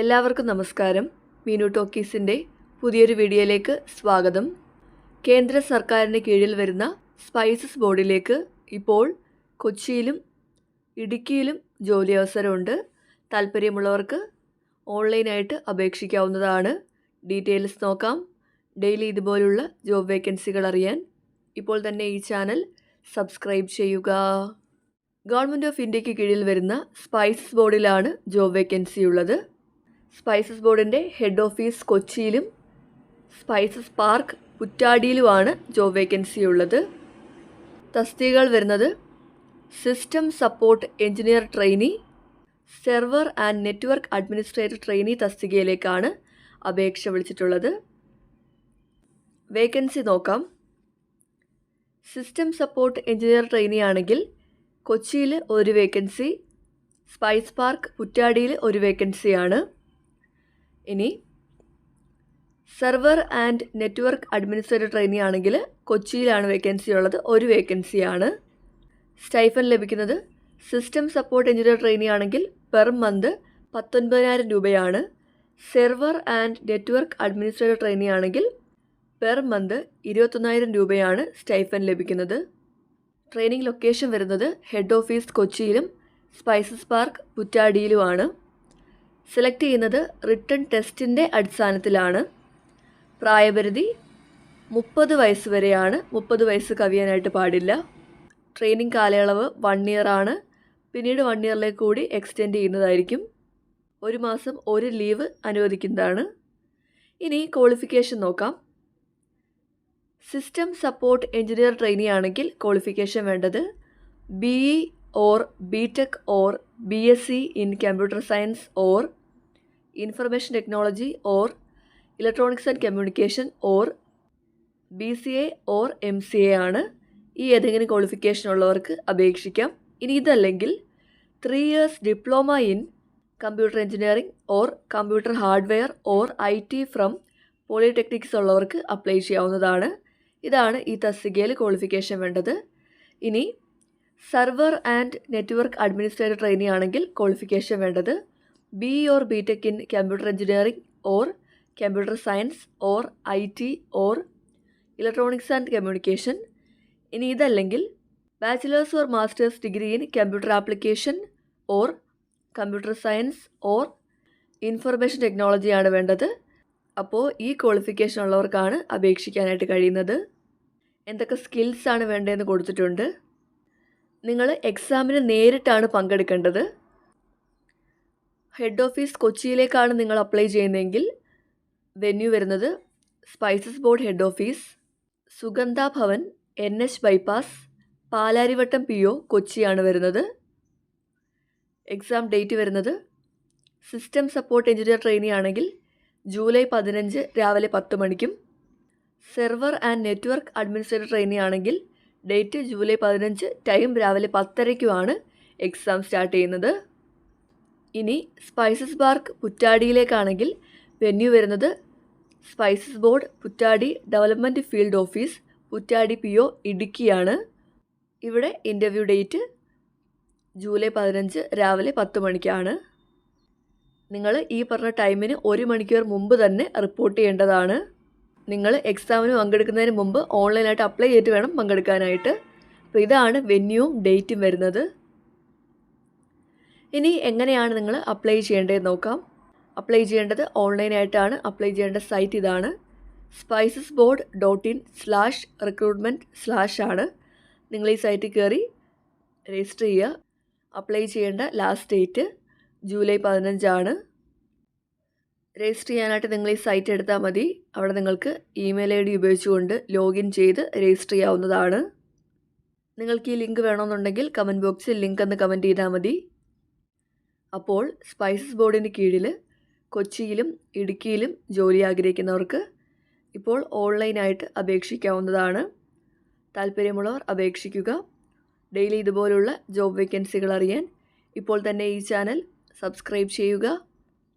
എല്ലാവർക്കും നമസ്കാരം. മീനു ടോക്കീസിന്റെ പുതിയൊരു വീഡിയോയിലേക്ക് സ്വാഗതം. കേന്ദ്ര സർക്കാരിന് കീഴിൽ വരുന്ന സ്പൈസസ് ബോർഡിലേക്ക് ഇപ്പോൾ കൊച്ചിയിലും ഇടുക്കിയിലും ജോലി അവസരമുണ്ട്. താല്പര്യമുള്ളവർക്ക് ഓൺലൈനായിട്ട് അപേക്ഷിക്കാവുന്നതാണ്. ഡീറ്റെയിൽസ് നോക്കാം. ഡെയിലി ഇതുപോലുള്ള ജോബ് വേക്കൻസികൾ അറിയാൻ ഇപ്പോൾ തന്നെ ഈ ചാനൽ സബ്സ്ക്രൈബ് ചെയ്യുക. ഗവൺമെന്റ് ഓഫ് ഇന്ത്യയ്ക്ക് കീഴിൽ വരുന്ന സ്പൈസസ് ബോർഡിലാണ് ജോബ് വേക്കൻസി ഉള്ളത്. സ്പൈസസ് ബോർഡിന്റെ ഹെഡ് ഓഫീസ് കൊച്ചിയിലും സ്പൈസസ് പാർക്ക് കുറ്റാടിയിലുമാണ് ജോബ് വേക്കൻസി ഉള്ളത്. തസ്തികകൾ വരുന്നത് system support engineer trainee server and network administrator trainee തസ്തികയിലേക്കാണ് അപേക്ഷ വിളിച്ചിട്ടുള്ളത്. വേക്കൻസി നോക്കാം. സിസ്റ്റം സപ്പോർട്ട് എഞ്ചിനീയർ ട്രെയിനി ആണെങ്കിൽ കൊച്ചിയിൽ ഒരു വേക്കൻസി സ്പൈസ് പാർക്ക് കുറ്റാടിയിൽ ഒരു വേക്കൻസിയാണ്. ഇനി server and network administrator trainee ആണെങ്കിൽ കൊച്ചിയിലാണ് വേക്കൻസി ഉള്ളത് ഒരു വേക്കൻസിയാണ്. സ്റ്റൈഫൻ ലഭിക്കുന്നത് സിസ്റ്റം സപ്പോർട്ട് എഞ്ചിനീയർ ട്രെയിനി ആണെങ്കിൽ പെർ മന്ത് പത്തൊൻപതിനായിരം രൂപയാണ്. Server and network administrator trainee ആണെങ്കിൽ പെർ മന്ത് ഇരുപത്തൊന്നായിരം രൂപയാണ് സ്റ്റൈഫൻ ലഭിക്കുന്നത്. ട്രെയിനിങ് ലൊക്കേഷൻ വരുന്നത് ഹെഡ് ഓഫീസ് കൊച്ചിയിലും സ്പൈസസ് പാർക്ക് പുറ്റാടിയിലുമാണ് സെലക്ട് ചെയ്യുന്നത് റിട്ടേൺ ടെസ്റ്റിന്റെ അടിസ്ഥാനത്തിലാണ്. പ്രായപരിധി മുപ്പത് വയസ്സ് വരെയാണ്. മുപ്പത് വയസ്സ് കവിയാനായിട്ട് പാടില്ല. ട്രെയിനിങ് കാലയളവ് വൺ ഇയർ ആണ്. പിന്നീട് വൺ ഇയറിലേക്ക് കൂടി എക്സ്റ്റെൻഡ് ചെയ്യുന്നതായിരിക്കും. ഒരു മാസം ഒരു ലീവ് അനുവദിക്കുന്നതാണ്. ഇനി ക്വാളിഫിക്കേഷൻ നോക്കാം. സിസ്റ്റം സപ്പോർട്ട് എഞ്ചിനീയർ ട്രെയിനി ആണെങ്കിൽ ക്വാളിഫിക്കേഷൻ വേണ്ടത് B E or B tech or B S C in computer science or information technology or electronics and communication or B C A or M C A ആണ് ഈ ഏതെങ്കിലും qualification ഉള്ളവർക്ക് അപേക്ഷിക്കാം. ഇനി ഇതല്ലെങ്കിൽ three years diploma in computer engineering or computer hardware or I T from polytechnics ഉള്ളവർക്ക് apply ചെയ്യാവുന്നതാണ്. ഇതാണ് ഈ തസ്തികയിൽ ക്വാളിഫിക്കേഷൻ വേണ്ടത്. ഇനി server and network administrator trainee ആണെങ്കിൽ ക്വാളിഫിക്കേഷൻ വേണ്ടത് B or B tech in computer engineering or computer science or I T or electronics and communication ഇനി ഇതല്ലെങ്കിൽ bachelors or masters degree in computer application or computer science or information ടെക്നോളജിയാണ് വേണ്ടത്. അപ്പോൾ ഈ qualification ഉള്ളവർക്കാണ് അപേക്ഷിക്കാനായിട്ട് കഴിയുന്നത്. എന്തൊക്കെ സ്കിൽസാണ് വേണ്ടതെന്ന് കൊടുത്തിട്ടുണ്ട്? നിങ്ങൾ എക്സാമിന് നേരിട്ടാണ് പങ്കെടുക്കേണ്ടത്. ഹെഡ് ഓഫീസ് കൊച്ചിയിലേക്കാണ് നിങ്ങൾ അപ്ലൈ ചെയ്യുന്നതെങ്കിൽ വെന്യൂ വരുന്നത് spices board head office Sugandha Bhavan N H bypass Palarivattom P O കൊച്ചിയാണ് വരുന്നത്. എക്സാം ഡേറ്റ് വരുന്നത് സിസ്റ്റം സപ്പോർട്ട് എഞ്ചിനീയർ ട്രെയിനി ആണെങ്കിൽ ജൂലൈ പതിനഞ്ച് രാവിലെ പത്ത് മണിക്കും server and network administrator trainee ആണെങ്കിൽ ഡേറ്റ് ജൂലൈ പതിനഞ്ച് ടൈം രാവിലെ പത്തരയ്ക്കുമാണ് എക്സാം സ്റ്റാർട്ട് ചെയ്യുന്നത്. ഇനി സ്പൈസസ് പാർക്ക് പുറ്റാടിയിലേക്കാണെങ്കിൽ വെന്യൂ വരുന്നത് spices board Puttady development field office Puttady P O ഇടുക്കിയാണ്. ഇവിടെ ഇന്റർവ്യൂ ഡേറ്റ് ജൂലൈ പതിനഞ്ച് രാവിലെ പത്ത് മണിക്കാണ്. നിങ്ങൾ ഈ പറഞ്ഞ ടൈമിന് ഒരു മണിക്കൂർ മുമ്പ് തന്നെ റിപ്പോർട്ട് ചെയ്യേണ്ടതാണ്. നിങ്ങൾ എക്സാമിന് പങ്കെടുക്കുന്നതിന് മുമ്പ് ഓൺലൈനായിട്ട് അപ്ലൈ ചെയ്തിട്ട് വേണം പങ്കെടുക്കാനായിട്ട്. അപ്പോൾ ഇതാണ് വെന്യൂവും ഡേറ്റും വരുന്നത്. ഇനി എങ്ങനെയാണ് നിങ്ങൾ അപ്ലൈ ചെയ്യേണ്ടതെന്ന് നോക്കാം. അപ്ലൈ ചെയ്യേണ്ടത് ഓൺലൈനായിട്ടാണ് അപ്ലൈ ചെയ്യേണ്ട സൈറ്റ് ഇതാണ്. Spices board dot in slash recruitment slash ആണ്. നിങ്ങൾ ഈ സൈറ്റിൽ കയറി രജിസ്റ്റർ ചെയ്യുക. അപ്ലൈ ചെയ്യേണ്ട ലാസ്റ്റ് ഡേറ്റ് ജൂലൈ പതിനഞ്ചാണ്. രജിസ്റ്റർ ചെയ്യാനായിട്ട് നിങ്ങൾ ഈ സൈറ്റ് എടുത്താൽ മതി. അവിടെ നിങ്ങൾക്ക് ഇമെയിൽ ഐ ഡി ഉപയോഗിച്ചുകൊണ്ട് ലോഗിൻ ചെയ്ത് രജിസ്റ്റർ ചെയ്യാവുന്നതാണ്. നിങ്ങൾക്ക് ഈ ലിങ്ക് വേണമെന്നുണ്ടെങ്കിൽ കമന്റ് ബോക്സിൽ ലിങ്ക് എന്ന് കമന്റ് ചെയ്താൽ മതി. അപ്പോൾ സ്പൈസസ് ബോർഡിന് കീഴിൽ കൊച്ചിയിലും ഇടുക്കിയിലും ജോലി ആഗ്രഹിക്കുന്നവർക്ക് ഇപ്പോൾ ഓൺലൈനായിട്ട് അപേക്ഷിക്കാവുന്നതാണ്. താല്പര്യമുള്ളവർ അപേക്ഷിക്കുക. ഡെയിലി ഇതുപോലുള്ള ജോബ് വേക്കൻസികൾ അറിയാൻ ഇപ്പോൾ തന്നെ ഈ ചാനൽ സബ്സ്ക്രൈബ് ചെയ്യുക.